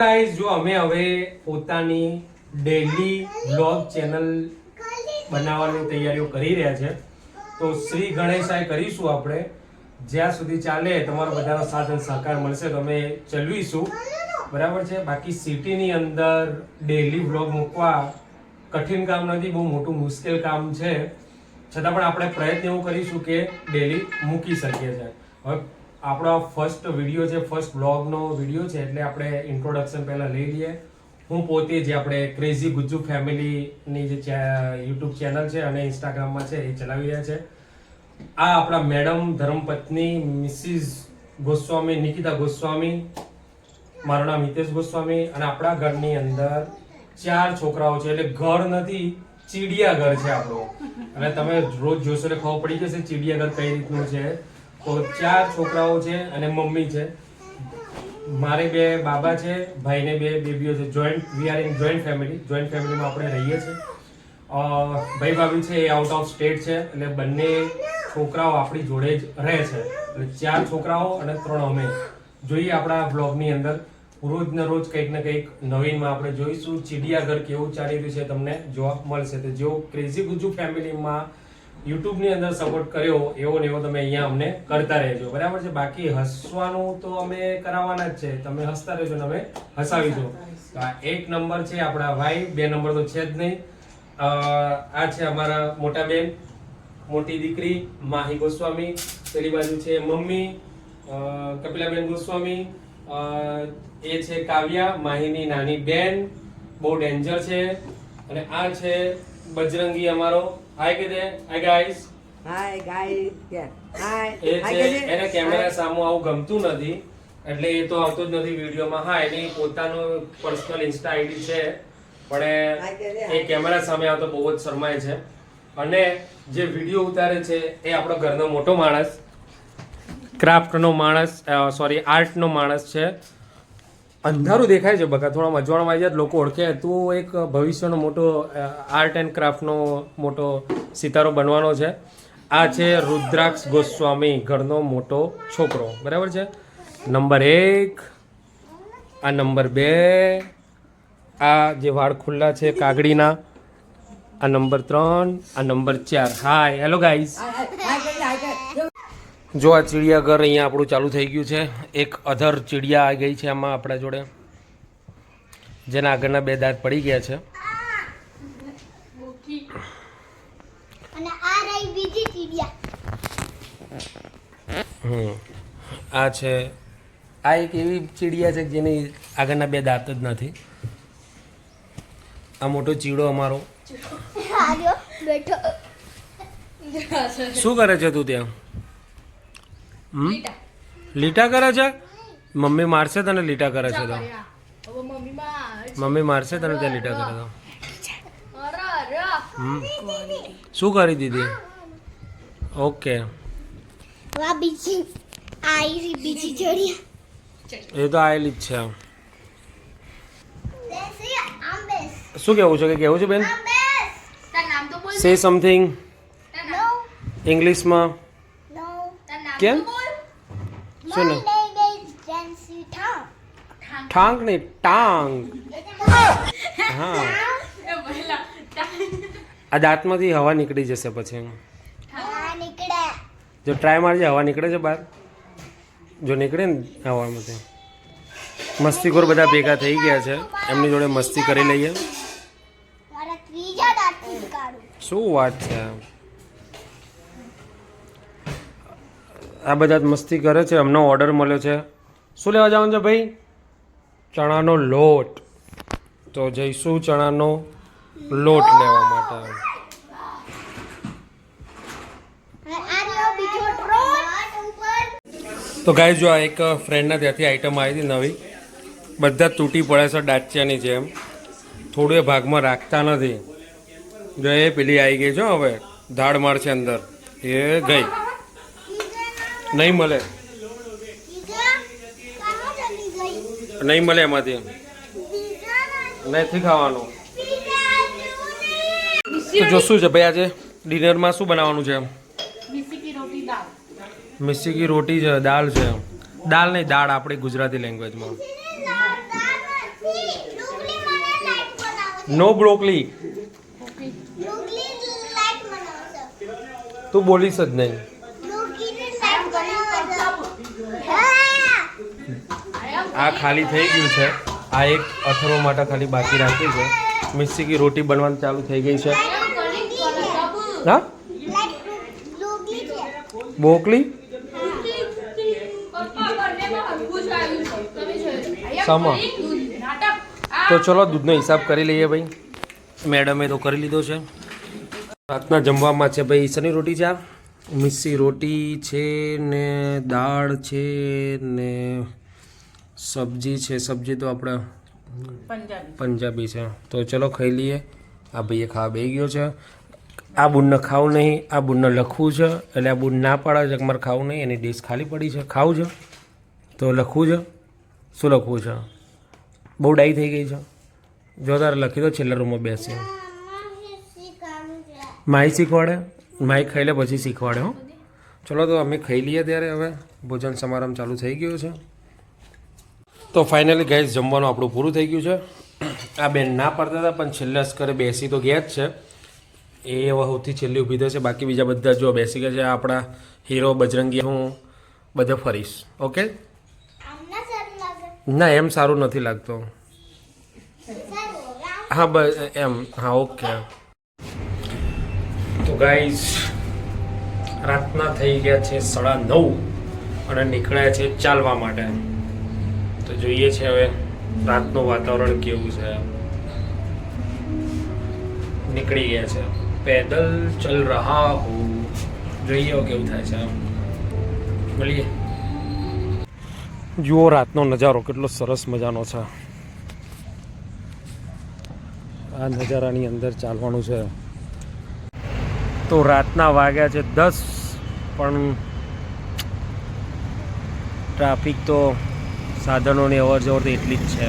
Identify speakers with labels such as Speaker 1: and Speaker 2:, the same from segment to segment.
Speaker 1: Guys જો અમે હવે પોતાની ડેલી બ્લોગ ચેનલ બનાવવાની તૈયારીઓ કરી રહ્યા છે, તો શ્રી ગણેશાય કરીશું આપણે. જ્યાં સુધી ચાલે તમારો બધાનો સાથ અને સહકાર મળશે તો અમે ચલવીશું બરાબર છે? બાકી સિટીની અંદર ડેલી બ્લોગ મૂકવા કઠિન કામ નથી, બહુ મોટું મુશ્કેલ કામ છે. છતાં પણ આપણે પ્રયત્ન એવું કરીશું કે ડેલી મૂકી શકીએ છીએ. હવે આપણો ફર્સ્ટ વીડિયો છે ફર્સ્ટ બ્લોગનો વીડિયો છે, એટલે આપણે ઇન્ટ્રોડક્શન પહેલાં લઈ લઈએ. હું પોતે જે આપણે ક્રેઝી ગુજ્જુ ફેમિલીની જે યુટ્યુબ ચેનલ છે અને ઇન્સ્ટાગ્રામમાં છે, એ ચલાવી રહ્યા છે. આ આપણા મેડમ, ધર્મપત્ની, મિસિસ ગોસ્વામી, નિકિતા ગોસ્વામી, મારું નામ હિતેશ ગોસ્વામી, અને આપણા ઘરની અંદર ચાર છોકરાઓ છે, એટલે ઘર નથી, ચીડિયાઘર છે આપણું. અને તમે રોજ જોશો એટલે ખબર પડી જશે ચીડિયાઘર કઈ રીતનું છે. ચાર છોકરાઓ છે અને મમ્મી છે. મારે બે બાબા છે, ભાઈને બે બેબીઓ છે. Joint we are in joint family joint ફેમિલીમાં આપણે રહીએ છીએ. ભાઈ ભાભી છે, એ આઉટ ઓફ સ્ટેટ છે એટલે બંને છોકરાઓ આપણી જોડે જ રહે છે. એટલે ચાર છોકરાઓ અને ત્રણ અમે. જોઈએ આપણા બ્લોગની અંદર. રોજ ને રોજ કંઈક ને કંઈક નવીનમાં આપણે જોઈશું. ચીડિયાઘર કેવું ચાલી રહ્યું છે, તમને જોવા મળશે. તો જેવું ક્રેઝી ગુજુ ફેમિલીમાં યુટ્યુબની અંદર સપોર્ટ કર્યો, એવો ને એવો તમે અહીંયા અમને કરતા રહેજો. બરાબર છે? બાકી હસવાનું તો અમે કરાવવાના જ છે. તમે હસતા રહેજો ને અમે હસાવીશું તો આ એક નંબર છે આપણા ભાઈ, બે નંબર તો છે જ નહીં. આ છે અમારા મોટા બેન, મોટી દીકરી, માહી ગોસ્વામી. પેલી બાજુ છે મમ્મી કપિલાબેન ગોસ્વામી. એ છે કાવ્યા, માહીની નાની બેન. બહુ ડેન્જર છે. અને આ છે બજરંગી અમારો હાય કે દે hi guys
Speaker 2: hi guys. Hi.
Speaker 1: એ છે એને કેમેરા સામે આવું ગમતું નથી એટલે એ તો આવતો જ નથી વિડીયોમાં. હા એની પોતાનો પર્સનલ ઇન્સ્ટા આઈડી છે પણ એ કેમેરા સામે આવતો બહુ જ શરમાય છે. અને જે વીડિયો ઉતારે છે એ આપણો ઘરનો મોટો માણસ ક્રાફ્ટનો માણસ સોરી આર્ટનો માણસ છે. અંધારું દેખાય છે બકા, થોડા મજવાણમાં જાય લોકો ઓળખે. તું એક ભવિષ્યનો મોટો આર્ટ એન્ડ ક્રાફ્ટનો મોટો સિતારો બનવાનો છે. આ છે રુદ્રાક્ષ ગોસ્વામી ઘરનો મોટો છોકરો. બરાબર છે? નંબર એક, આ નંબર બે, આ જે વાળ ખુલ્લા છે કાગડીના. આ નંબર ત્રણ, આ નંબર ચાર. હાય હેલો ગાઈઝ જો આ ચિડિયાઘર અહીંયા આપણું ચાલુ થઈ ગયું છે એક અધર ચિડિયા આવી ગઈ છે આમાં આપણા જોડે જેના આગળના બે દાંત પડી ગયા છે.
Speaker 3: આ
Speaker 1: છે આ એક એવી ચીડિયા છે જેની આગળના બે દાંત જ નથી. આ મોટો ચીડો અમારો. શું કરે છે તું ત્યાં? લીટા. કરે છે? મમ્મી મારશે તને લીટા કરે છે તો. મમ્મી મારશે. તને ત્યાં લીટા કરે તો. હમ. શું કરી દીધી? ઓકે.
Speaker 3: બીજી બીજી
Speaker 1: એ તો આવેલી જ છે.
Speaker 3: દેસી આમ બેસ
Speaker 1: શું કેવું છે? કે કેવું છે બેન? સે સમથિંગ ઇંગ્લિશમાં કેમ?
Speaker 3: Tang.
Speaker 1: ઠાંગ નહીં ટાંગ. હા. આ દાંતમાંથી હવા નીકળી જશે પછી જો ટ્રાય મારજે હવા નીકળે છે બહાર. જો નીકળે ને હવામાંથી. મસ્તીખોર બધા ભેગા થઈ ગયા છે. એમની જોડે મસ્તી કરી લઈએ. શું વાત છે? આ બધા મસ્તી કરે છે અમને ઓર્ડર મળ્યો છે. શું લેવા જવાનું છે ભાઈ? ચણાનો લોટ. તો જઈશું ચણાનો લોટ લેવા માટે. તો ગાય જો આ એક ફ્રેન્ડના ત્યાંથી આઈટમ આવી હતી નવી. બધા તૂટી પડે છે ડાચિયાની જેમ. થોડું એ ભાગમાં રાખતા નથી. જો એ પેલી આવી ગઈ છે હવે. ધાડ માર છે અંદર. એ ગઈ. નહીં મળે. નહીં મળે એમાંથી. નથી ખાવાનું. તો જો શું છે ભાઈ આજે ડિનરમાં શું બનાવવાનું છે મિસ્સી કી રોટી છે દાળ છે દાળ નહીં દાળ આપણી ગુજરાતી લેંગ્વેજમાં નો બ્રોકલી તું બોલીશ જ નહીં. આ ખાલી થઈ ગયું છે. આ એક અથરો માટે ખાલી બાકી રાખ્યું છે. મિસ્સી કી રોટી બનવાની ચાલુ થઈ ગઈ છે. હા? બોકલી? સમા. તો ચલો દૂધનો હિસાબ કરી લઈએ ભાઈ. મેડમે તો કરી લીધો છે. રાતના જમવામાં છે ભાઈ શની રોટી છે આ? મિસ્સી રોટી છે ને દાળ છે ને સબ્જી છે સબ્જી તો આપણે પંજાબી. છે. તો ચલો ખાઈ લઈએ. આ ભાઈએ ખાવા બે ગયો છે. આ બુનને ખાવું નહીં આ બુનને લખવું છે. એટલે આ બુન ના પાડે છે મારે ખાવું નહીં એની ડીશ ખાલી પડી છે. ખાવું છે. તો લખવું છે. શું લખવું છે? બહુ ડાઈ થઈ ગઈ છે. જો તારે લખી દો છેલ્લા રૂમમાં બેસી માઈ શીખવાડે. માઈ ખાઈ લે પછી શીખવાડે હો. ચલો તો અમે ખાઈ લઈએ ત્યારે હવે. ભોજન સમારંભ ચાલુ થઈ ગયો છે. તો ફાઇનલી ગેસ જમવાનું આપણું પૂરું થઈ ગયું છે. આ બેન ના પડતા હતા, પણ છેલ્લા અસ્કરે બેસી તો ગયા જ છે. એ હવે સૌથી છેલ્લી ઊભી થશે બાકી બીજા બધા જો બેસી ગયા છે આપણા હીરો બજરંગી, હું બધે ફરીશ. ઓકે ના, એમ સારું નથી લાગતો. હા બસ એમ, હા ઓકે તો ગાઈઝ રાતના થઈ ગયા છે સાડા નવ અને નીકળ્યા છે ચાલવા માટે. તો જોઈએ છે હવે રાતનું વાતાવરણ કેવું છે. નીકળી ગયા છે. પેદલ ચલ રહા હું. જોઈએ કેવું થાય છે મળીએ. જુઓ રાતનો નજારો કેટલો સરસ મજાનો છે. આ નજારાની અંદર ચાલવાનું છે. તો રાતના વાગ્યા છે દસ, પણ ટ્રાફિક તો સાધનોની અવર જવર તો એટલી જ છે.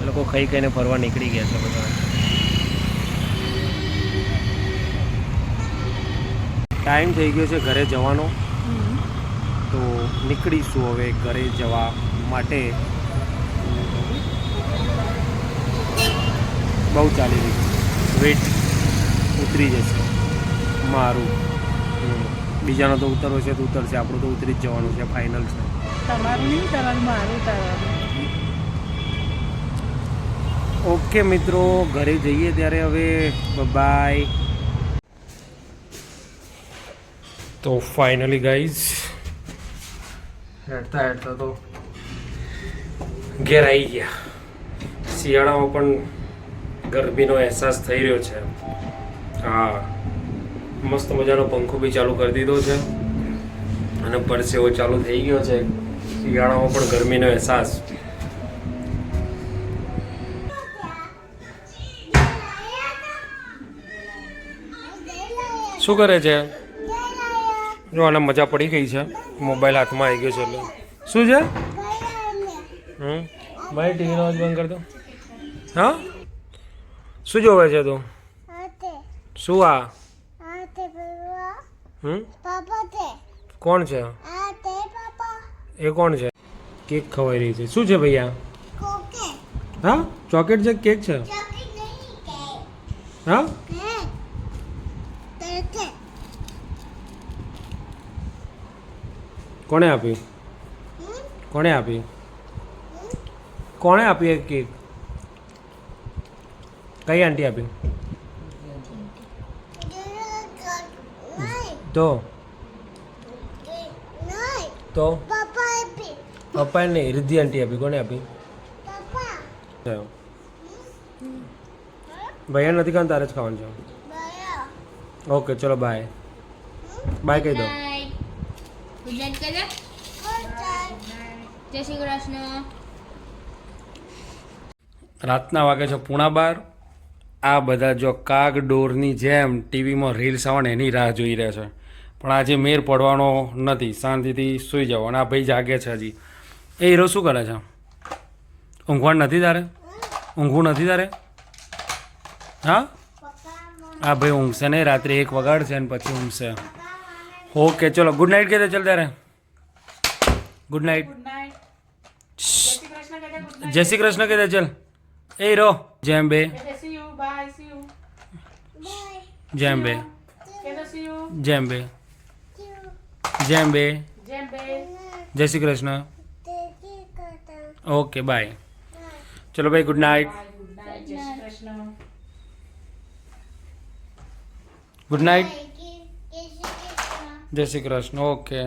Speaker 1: એ લોકો ખાઈ ખાઈને ફરવા નીકળી ગયા છે બધા. ટાઈમ થઈ ગયો છે ઘરે જવાનો. તો નીકળીશું હવે ઘરે જવા માટે. બહુ ચાલી રહ્યું વેટ ઉતરી જશે. મારું. બીજાનો તો ઉતરવો છે તો ઉતરશે. આપણું તો ઉતરી જ જવાનું છે. ફાઇનલ છે. ઓકે મિત્રો, ઘરે જઈએ ત્યારે હવે. બાય તો ફાઇનલી ગાઈઝ હેઠતા હેઠતા તો ઘેર આવી ગયા. શિયાળામાં પણ ગરમીનો અહેસાસ થઈ રહ્યો છે. હા, મસ્ત મજાનો પંખો બી ચાલુ કરી દીધો છે. અને પરસેવો ચાલુ થઈ ગયો છે. શિયાળામાં પણ ગરમીનો અહેસાસ. શું કરે છે? જો આને મજા પડી ગઈ છે. મોબાઈલ હાથમાં આવી ગયો છે એટલે. શું છે? હમ? ભાઈ ટીવીનો અવાજ બંધ કરી દો. હા? શું જોવે છે તું? શું આ? હમ? કોણ છે? એ કોણ છે? કેક ખવાઈ રહી છે. શું છે ભૈયા? હા? ચોકલેટ છે કેક છે? હા? કોણે આપી? કોણે આપી? કોણે આપી કેક? કઈ આંટી આપી? તો? તો?
Speaker 3: પાપા આપી
Speaker 1: નહીં રિદ્ધિ આંટી આપી. કોને આપી? ભૈયા નથી ખાવાનું તારે જ ખાવાનું છે. ઓકે ચલો બાય બાય કહી દો.
Speaker 4: જય શ્રી કૃષ્ણ.
Speaker 1: રાતના વાગે છે પૂણા બાર. આ બધા જો કાગ ડોરની જેમ ટીવીમાં રીલ્સ આવે ને એની રાહ જોઈ રહ્યા છે. પણ આજે મેર પડવાનો નથી. શાંતિથી સૂઈ જાઓ અને આ ભાઈ જાગે છે હજી. એ હીરો શું કરે છે? ઊંઘવાણ નથી તારે? ઊંઘવું નથી તારે? હા? હા ભાઈ ઊંઘશે નહીં રાત્રે એક વગાડશે ને પછી ઊંઘશે. ઓકે ચલો ગુડ નાઇટ કહેતા ચાલ તારે. Good night. જય શ્રી કૃષ્ણ કહેતા ચાલ. એ
Speaker 3: રો જેમ બે.
Speaker 1: જેમ બે. જેમ બે.
Speaker 3: જેમ બે.
Speaker 1: જય શ્રી કૃષ્ણ. ઓકે બાય ચલો ભાઈ ગુડ નાઇટ
Speaker 3: ગુડ નાઇટ
Speaker 1: જય શ્રી કૃષ્ણ ઓકે